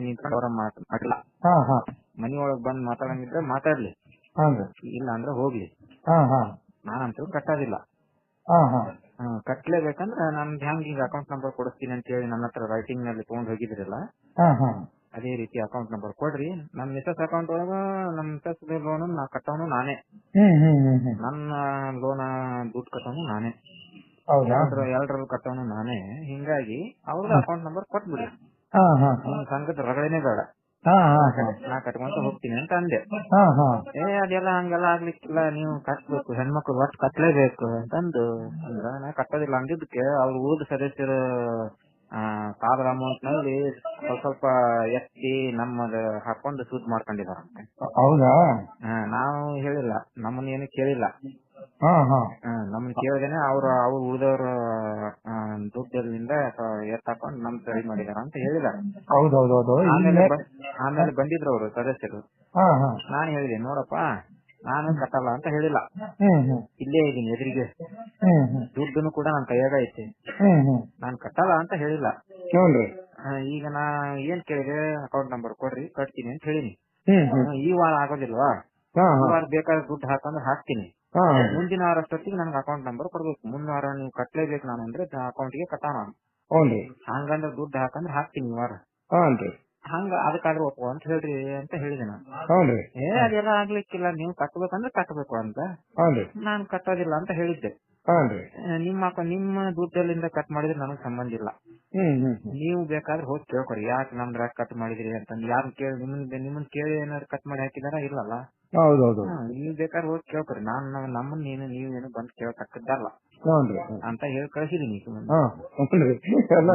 ನಿಂತ್ಕೊಂಡು ಅವ್ರ ಮಾತಾಡಲ್ಲ ಹಾ ಹಾ. ಮನಿ ಒಳಗ್ ಬಂದ್ ಮಾತಾಡಂಗಿದ್ರೆ ಮಾತಾಡ್ಲಿ. ಇಲ್ಲ ಅಂದ್ರೆ ಹೋಗ್ಲಿ. ನಾನಂತೂ ಕಟ್ಟೋದಿಲ್ಲ. ಕಟ್ಲೇಬೇಕಂದ್ರೆ ನಾನು ಹ್ಯಾಂಗ್ ಈಗ ಅಕೌಂಟ್ ನಂಬರ್ ಕೊಡಿಸ್ತೀನಿ ಅಂತ ಹೇಳಿ ನನ್ನ ಹತ್ರ ರೈಟಿಂಗ್ನಲ್ಲಿ ತಗೊಂಡ್ ಹೋಗಿದ್ರಲ್ಲ? ಅದೇ ರೀತಿ ಅಕೌಂಟ್ ನಂಬರ್ ಕೊಡ್ರಿ. ನಮ್ ಮಿಸಸ್ ಅಕೌಂಟ್ ಒಳಗ ನಮ್ ಮಿಸಸ್ ಲೋನ್ ನಾ ಕಟ್ಟೋನು ನಾನೇ. ನನ್ನ ಲೋನ್ ದುಡ್ಡು ಕಟ್ಟೋನು ನಾನೇ. ಎರಡ್ರಲ್ಲಿ ಕಟ್ಟೋನು ನಾನೇ. ಹಿಂಗಾಗಿ ಅವ್ರ ಅಕೌಂಟ್ ನಂಬರ್ ಕೊಟ್ಬಿಡಿ. ಸಂಘದ ರಗಳೇನೆ ಬೇಡ. ನಾ ಕಟ್ಕೊಂತ ಹೋಗ್ತೀನಿ ಅಂತ ಅಂದೆ. ಏ ಅದೆಲ್ಲ ಹಂಗೆಲ್ಲ ಆಗ್ಲಿಕ್ಕಿಲ್ಲ ನೀವು ಕಟ್ಬೇಕು ಹೆಣ್ಮಕ್ಳು ಒಟ್ಟು ಕಟ್ಲೇಬೇಕು ಅಂತಂದು. ಅಂದ್ರ ನಾ ಕಟ್ಟೋದಿಲ್ಲ ಅಂದಿದ್ದಕ್ಕೆ ಅವ್ರ ಊರ ಸದಸ್ಯರು ಆ ಸಾಲದ ಅಮೌಂಟ್ನಲ್ಲಿ ಸ್ವಲ್ಪ ಸ್ವಲ್ಪ ಎತ್ತಿ ನಮ್ಮದ ಹಾಕೊಂಡು ಸೂಟ್ ಮಾಡ್ಕೊಂಡಿದಾರಂತೆ. ಹೌದಾ? ನಾವು ಹೇಳಿಲ್ಲ. ನಮ್ಮನ್ನ ಏನು ಕೇಳಿಲ್ಲ. ನಮ್ಮನ್ನ ಕೇಳ್ದೇನೆ ಅವ್ರು ಅವ್ರು ಉಳಿದವ್ರ ದುಡ್ಡಲ್ಲಿಂದ ಎತ್ತಾಕೊಂಡು ನಮ್ ಸರಿ ಮಾಡಿದಾರ ಅಂತ ಹೇಳಿದಾರೆ. ಹೌದೌದೌದು. ಆಮೇಲೆ ಬಂದಿದ್ರು ಅವರು ಸದಸ್ಯರು. ನಾನು ಹೇಳಿದೆ ನೋಡಪ್ಪ ನಾನು ಕಟ್ಟಲ್ಲ ಅಂತ ಹೇಳಿಲ್ಲ. ಇಲ್ಲೇ ಇದೀನಿ ಎದುರಿಗೆ. ದುಡ್ಡನ್ನು ಕೂಡ ನನ್ ಕೈಯಾಗ ಐತಿ. ನಾನ್ ಕಟ್ಟಲ್ಲ ಅಂತ ಹೇಳಿಲ್ಲ. ಈಗ ನಾ ಏನ್ ಕೇಳಿದೆ ಅಕೌಂಟ್ ನಂಬರ್ ಕೊಡ್ರಿ ಕಟ್ತೀನಿ ಅಂತ ಹೇಳಿನಿ. ಈ ವಾರ ಆಗೋದಿಲ್ವಾ? ಈ ವಾರ ಬೇಕಾದ್ರೆ ದುಡ್ಡು ಹಾಕಂದ್ರೆ ಹಾಕ್ತೀನಿ. ಹಾ. ಮುಂದಿನ ವಾರ ಅಷ್ಟೊತ್ತಿಗೆ ನನ್ಗೆ ಅಕೌಂಟ್ ನಂಬರ್ ಕೊಡ್ಬೇಕು. ಮುಂದಿನ ವಾರ ನೀವು ಕಟ್ಲೇಬೇಕು ನಾನು ಅಂದ್ರೆ ಅಕೌಂಟ್ಗೆ ಕಟ್ಟ ಹ್ಞೂನ್ರಿ ಹಂಗಂದ್ರೆ ದುಡ್ಡು ಹಾಕಂದ್ರೆ ಹಾಕ್ತೀನಿ ಈ ವಾರ. ಹಾನ್ರಿ ಹಂಗ ಅದಕ್ಕಾದ್ರೆ ಒಪ್ಪು ಅಂತ ಹೇಳ್ರಿ ಅಂತ ಹೇಳಿದೆ ನಾನು. ಹ್ಞೂನ್ರಿ ಏ ಅದೆಲ್ಲ ಆಗ್ಲಿಕ್ಕಿಲ್ಲ. ನೀವು ಕಟ್ಬೇಕಂದ್ರೆ ಕಟ್ಟಬೇಕು ಅಂತ. ಹಾನ್ರಿ ನಾನ್ ಕಟ್ಟೋದಿಲ್ಲ ಅಂತ ಹೇಳಿದ್ದೆ. ಹಾನ್ರಿ ಆ, ನಿಮ್ಮ ಅಕ- ನಿಮ್ಮ ದುಡ್ಡಲ್ಲಿಂದ ಕಟ್ ಮಾಡಿದ್ರೆ ನನಗ್ ಸಂಬಂಧ ಇಲ್ಲ. ಹ್ಮ್ ಹ್ಮ್ ಹ್ಮ್ ನೀವು ಬೇಕಾದ್ರೆ ಹೋಗಿ ಕೇಳ್ಕೊರಿ. ಯಾಕೆ ನಮ್ದ್ರ ಕಟ್ ಮಾಡಿದ್ರಿ ಅಂತಂದು ಯಾರು ಕೇಳಿ ನಿಮ್ಮ ನಿಮ್ಮನ್ ಕೇಳಿ ಏನಾದ್ರು ಕಟ್ ಮಾಡಿ ಹಾಕಿದಾರ? ಇಲ್ಲಲ್ಲ. ಹೌದೌದು. ಹಾ, ನೀವ್ ಬೇಕಾದ್ರೆ ಹೋಗಿ ಕೇಳ್ಕೊರಿ. ನಾನ್ ನಾವ್- ಏನು ನೀವ್ ಏನು ಬಂದ್ ಕೇಳತಕ್ಕದ್ದಲ್ಲ. ಹ್ಞೂನ್ರಿ ಅಂತ ಹೇಳಿ ಕಳ್ಸಿದೀನಿ ಹಾ ಹ್ಞೂನ್ರಿ ಎಲ್ಲ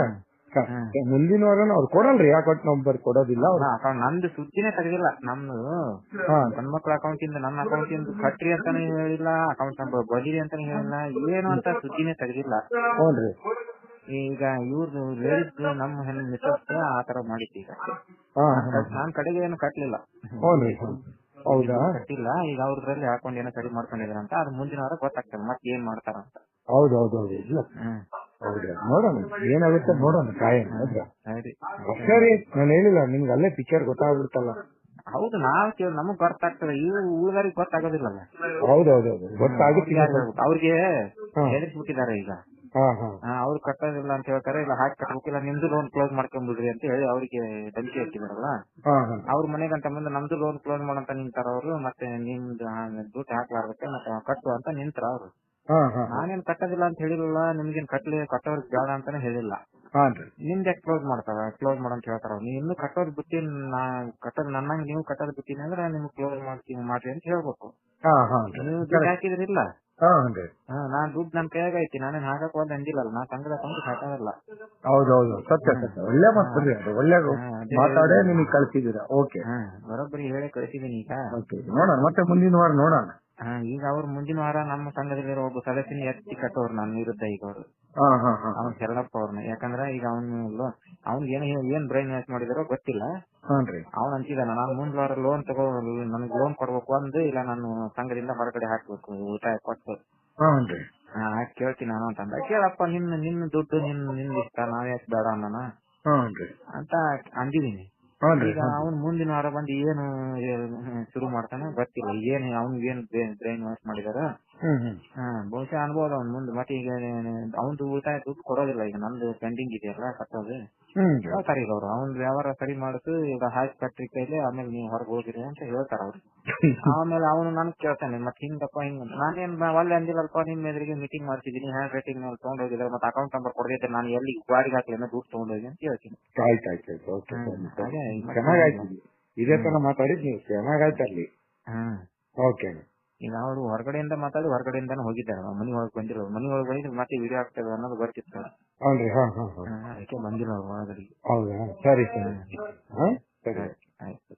ಕ- ಹ್ಮ್. ಮುಂದಿನ ವಾರ ಅವ್ರು ಕೊಡಲ್ರಿ. ಅಕೌಂಟ್ ನಂಬರ್ ಕೊಡೋದಿಲ್ಲ ಅವ್ರು. ನಂದು ಸುದ್ದಿನೇ ತೆಗೆದಿಲ್ಲ. ನಮ್ದು ಹಾ. ಗಂಡ್ಮಕ್ಳ ಅಕೌಂಟ್ ಇಂದ ನನ್ನ ಅಕೌಂಟ್ ಇಂದ ಕಟ್ರಿ ಅಂತಾನೆ ಹೇಳಿಲ್ಲ ಅಕೌಂಟ್ ನಂಬರ್ ಬದಿರಿ ಅಂತಾನೆ ಹೇಳಿಲ್ಲ. ಏನು ಅಂತ ಸುದ್ದಿನೇ ತೆಗೆದಿಲ್ಲ. ಹ್ಞೂನ್ರಿ ಈಗ ಇವ್ರದ್ದು ಲೇಡೀಸ್ ನಮ್ಮ ಹೆಣ್ಣು ಆ ಆತರ ಮಾಡಿತ್ತು ಈಗ ಹಾ. ನಾನ್ ಕಡೆಗೆ ಏನು ಕಟ್ಲಿಲ್ಲ. ಹ್ಞೂನ್ರಿ ಹೌದಾ? ಕಟ್ಟಿಲ್ಲ. ಈಗ ಅವ್ರದ್ರಲ್ಲಿ ಹಾಕೊಂಡು ಏನೋ ಸರಿ ಮಾಡ್ಕೊಂಡಿದಾರ ಅಂತ. ಅದು ಮುಂದಿನ ವಾರ ಗೊತ್ತಾಗ್ತದೆ ಮತ್ತೆ ಏನ್ ಮಾಡ್ತಾರ ಅಂತ. ಹೌದು ಇಲ್ಲ. ಹ್ಮ್. ಹೌದಾ. ನೋಡೋಣ. ಏನಾಗುತ್ತೆ ನೋಡೋಣ. ಕಾಯಂ ಹೌದಾ? ಸರಿ. ಸರಿ. ನಾನು ಹೇಳಿಲ್ಲ. ನಿಮ್ಗೆ ಅಲ್ಲೇ ಪಿಕ್ಚರ್ ಗೊತ್ತಾಗ್ಬಿಡ್ತಲ್ಲ. ಹೌದು ನಾವ್ ಕೇಳಿ ನಮಗ್ ಗೊತ್ತಾಗ್ತದೆ. ಈ ಉಳಿದವ್ರಿಗೆ ಗೊತ್ತಾಗೋದಿಲ್ಲಲ್ಲ. ಹೌದು ಗೊತ್ತಾಗುತ್ತೆ. ಅವ್ರಿಗೆ ಹಾ. ಹೆದರ್ಸ್ಬಿಟ್ಟಿದ್ದಾರೆ ಈಗ. ಅವ್ರು ಕಟ್ಟೋದಿಲ್ಲ ಅಂತ ಹೇಳ್ತಾರೆ ಇಲ್ಲ ಹಾಕಿ ಕಟ್ಟಬೇಕಿಲ್ಲ ನಿಮ್ದು ಲೋನ್ ಕ್ಲೋಸ್ ಮಾಡ್ಕೊಂಡ್ಬಿಡ್ರಿ ಅಂತ ಹೇಳಿ ಅವ್ರಿಗೆ ಧಮಕಿ ಹಾಕಿದಾರಲ್ಲ ಅವ್ರ ಮನೆಗೆ ಅಂತ ಮನೆಗಂತ ಮುಂದೆ ನಮ್ದು ಲೋನ್ ಕ್ಲೋಸ್ ಮಾಡಂತ ನಿಂತಾರ ಅವರು ಮತ್ತೆ ನಿಮ್ದು ದುಡ್ಡು ಹಾಕ್ಲಾರ್ದಕ್ಕೆ ಮತ್ತೆ ಕಟ್ಟು ಅಂತ ನಿಂತರ ಅವ್ರು. ನಾನೇನ್ ಕಟ್ಟೋದಿಲ್ಲ ಅಂತ ಹೇಳಿರಲ್ಲ ನಿಮ್ಗೇನ್ ಕಟ್ಲಿ ಕಟ್ಟೋರ್ಗ್ ಬೇಡ ಅಂತಾನೆ ಹೇಳಿಲ್ಲ. ನಿಮ್ದ ಯಾಕೆ ಕ್ಲೋಸ್ ಮಾಡ್ತಾರ ಕ್ಲೋಸ್ ಮಾಡಂತ ಹೇಳ್ತಾರ ಅವ್ರು. ನೀವು ಇನ್ನು ಕಟ್ಟೋದ್ ಬಿಟ್ಟಿ ನಾ ಕಟ್ಟೋದ್ ನನ್ನಂಗ್ ನೀವು ಕಟ್ಟೋದ್ ಬಿಟ್ಟಿನಿ ಅಂದ್ರೆ ನಿಮ್ಗೆ ಕ್ಲೋಸ್ ಮಾಡ್ತೀನಿ ಮಾಡ್ರಿ ಅಂತ ಹೇಳ್ಬೇಕು. ನೀವು ದುಡ್ಡು ಹಾಕಿದ್ರಿಲ್ಲ. ಹಾ ನಾನ್ ದುಡ್ಡು ನನ್ ಕೈಯಾಗ ಐತಿ ನಾನೇನ್ ಹಾಕಕ್ ಹೋದ್ ಅಂದಿಲ್ಲಲ್ಲ ನಾ ಸಂಘದ ಅಕೌಂಟ್ ಹಾಕಲ್ಲ ಹೌದೌದು ಸತ್ಯ ಸತ್ಯ. ಒಳ್ಳೆ ಮಾತು ಅದು ಒಳ್ಳೆ ಮಾತಾಡೇ ನಿಮಗೆ ಕಳ್ಸಿದೀರ. ಓಕೆ. ಬರೋಬ್ಬರಿ ಹೇಳಿ ಕಳಿಸಿದೀನಿ ಈಗ. ನೋಡೋಣ ಮತ್ತೆ ಮುಂದಿನ ವಾರ ನೋಡೋಣ. ಈಗ ಅವ್ರ ಮುಂದಿನ ವಾರ ನಮ್ಮ ಸಂಘದಲ್ಲಿರೋ ಒಬ್ಬ ಸದಸ್ಯನ ಎತ್ತಿ ಕಟ್ಟೋರು ನನ್ನ ವಿರುದ್ಧ ಈಗ ಅವರು. ಅವ್ನ ಶರಣಪ್ಪ ಅವ್ರನ್ನ ಯಾಕಂದ್ರೆ ಈಗ ಅವನು ಅವ್ನ್ ಏನ್ ಏನ್ ಬ್ರೈನ್ ವಾಶ್ ಮಾಡಿದಾರೋ ಗೊತ್ತಿಲ್ಲ. ಅವ್ನ ಅವ್ನ್ ಅಂತಿದಾನ ನಾನು ಮುಂದ್ ವಾರ ಲೋನ್ ತಗೋ ನನ್ಗೆ ಲೋನ್ ಕೊಡ್ಬೇಕು ಅಂದು ಇಲ್ಲ ನಾನು ಸಂಘದಿಂದ ಹೊರಗಡೆ ಹಾಕ್ಬೇಕು ಉಳಿತಾಯ ಕೊಟ್ಟು. ಹಾ ಆಯ್ತ್ ಕೇಳ್ತೀನಿ ನಾನು ಅಂತಂದ ಕೇಳಪ್ಪ ನಿನ್ನ ನಿನ್ನ ದುಡ್ಡು ನಿನ್ ನಿನ್ ಇಷ್ಟ ನಾವ್ ಯಾಕೆ ಬೇಡ ಅನ್ನೋಣ? ಅಂತ ಅಂದಿದೀನಿ ಈಗ ಅವ್ನ್ ಮುಂದಿನ ವಾರ ಬಂದು ಏನು ಶುರು ಮಾಡ್ತಾನೆ ಗೊತ್ತಿಲ್ಲ. ಏನ್ ಅವ್ನ್ ಏನ್ ಬ್ರೈನ್ ವಾಶ್ ಮಾಡಿದಾರ? ಹ್ಮ್ ಹ್ಮ್. ಹಾ ಬಹುಶಃ ಅನ್ಬೋದು ಅವ್ನ್ ಮುಂದೆ ಮತ್ತೆ ಈಗ ಅವ್ನ್ದು ಉಳಿತಾಯ ದುಡ್ಡು ಕೊಡೋದಿಲ್ಲ ಈಗ ನಂದು ಪೆಂಡಿಂಗ್ ಇದೆಯಲ್ಲ ಕಟ್ಟೋದು. ಹ್ಮ್ ಹೇಳ್ತಾರೆ ಈಗ ಅವ್ರು? ಅವ್ನ್ ವ್ಯವಹಾರ ಸರಿ ಮಾಡಿಸು ಈಗ ಹಾಕಿ ಕಟ್ರಿ ಕೈಲಿ ಆಮೇಲೆ ನೀವು ಹೊರಗೆ ಹೋಗಿರಿ ಅಂತ ಹೇಳ್ತಾರ ಅವ್ರು. ಆಮೇಲೆ ಅವನು ನನ್ ಕೇಳ್ತಾನೆ ಮತ್ತೆ ಹಿಂಗಪ್ಪ ಹಿಂಗ ನಾನೇನ್ ಒಳ್ಳೆ ಅಂದಿಲ್ಲಪ್ಪ ನಿಮ್ ಎದುರಿಗೆ ಮೀಟಿಂಗ್ ಮಾಡ್ತಿದ್ದೀನಿ ಹ್ಯಾಂಡ್ ರೈಟಿಂಗ್ ಮೇಲೆ ತಗೊಂಡೋಗಿದ್ರೆ ಮತ್ತೆ ಅಕೌಂಟ್ ನಂಬರ್ ಕೊಡದಿದ್ರೆ ನಾನು ಎಲ್ಲಿ ಗಾಡಿಗೆ ಹಾಕಿ ಅನ್ನೋ ದುಡ್ಡು ತಗೊಂಡೋಗಿ ಅಂತ ಹೇಳ್ತೀನಿ. ಚೆನ್ನಾಗಾಯ್ತು ಇದೇ ತರ ಮಾತಾಡಿ ನೀವು ಚೆನ್ನಾಗಾಯ್ತು ಅಲ್ಲಿ. ಹ್ಮ್. ಓಕೆ ಈಗ ಅವರು ಹೊರಗಡೆಯಿಂದ ಮಾತಾಡಿ ಹೊರಗಡೆಯಿಂದಾನು ಹೋಗಿದ್ದಾರೆ. ಮನಿ ಒಳಗೆ ಬಂದಿರೋ ಮನಿ ಒಳಗೆ ಬಂದಿದ್ರೆ ಮತ್ತೆ ವಿಡಿಯೋ ಆಗ್ತದೆ ಅನ್ನೋದು ಬರ್ತಿತ್ತು ಹೌನ್ರಿ ಹಾ ಹಾ ಹಾ. ಹ್ಮ್, ಅದಕ್ಕೆ ಬಂದಿಲ್ಲ ಅವ್ರು ಒಳಗಡೆ. ಹೌದಾ? ಸರಿ ಸರಿ. ಹಾ ಸರಿ ಆಯ್ತು.